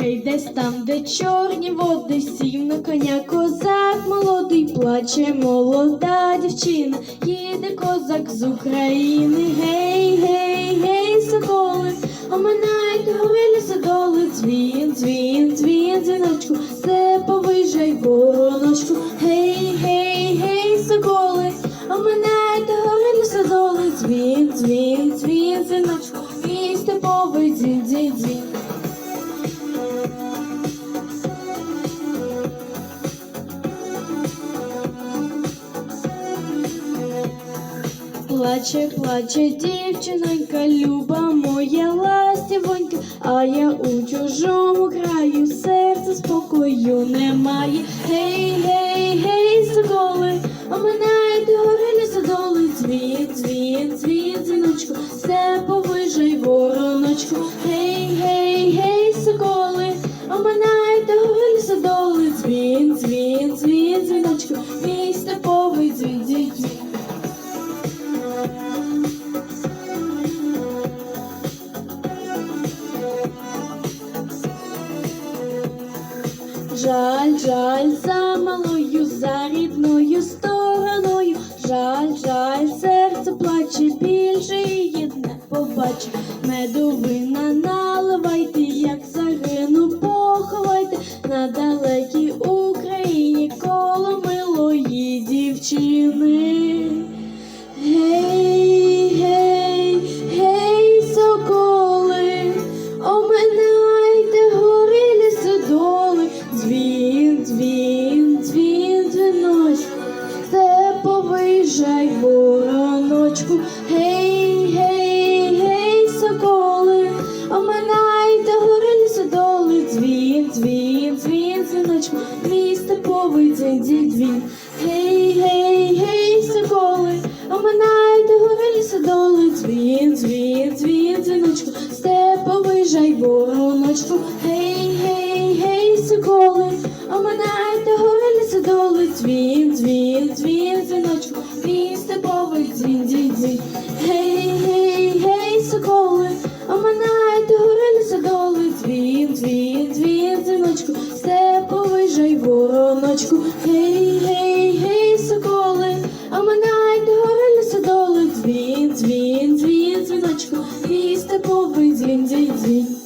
Гей, десь там, де чорні води, сів на коня козак молодий, плаче молода дівчина, їде козак з України. Гей, гей, гей, соколи, оминайте гори лісодоли, дзвін, дзвін, дзвін, дзвіночку, степовий жай вороночку. Гей, гей, гей, соколи, оминайте гори лісодоли, дзвін, дзвін, дзвін, дзвіночку, мій степовий дзвін, дзвін, дзвін. Плаче, плаче дівчинонька, люба моя ластівонька, а я у чужому краю серце спокою немає. Гей, гей, гей, соколи, оминайте гори лісодоли, дзвін, дзвін, дзвін, дзвіночку, степовий жай вороночку. Гей, гей, гей, соколи, оминайте гори лісодоли, дзвін, дзвін, дзвін, дзвіночку, Жаль, жаль, за малою, за рідною стороною. Жаль, жаль, серце плаче, більше її не побачу. Медовина степовий вороночку, гей, гей, гей, соколи, оминайте гори лісодоли, дзвін, дзвін, дзвін, дзвіночку, мій степовий дзвін, дзвін, гей, віконечку, степовий жай вороночку, гей, гей, гей, соколи, а минайте горелі садолик, дзвін, дзвін, дзвін, дзвіночку, і степовий дзвін, дзвін, дзвін.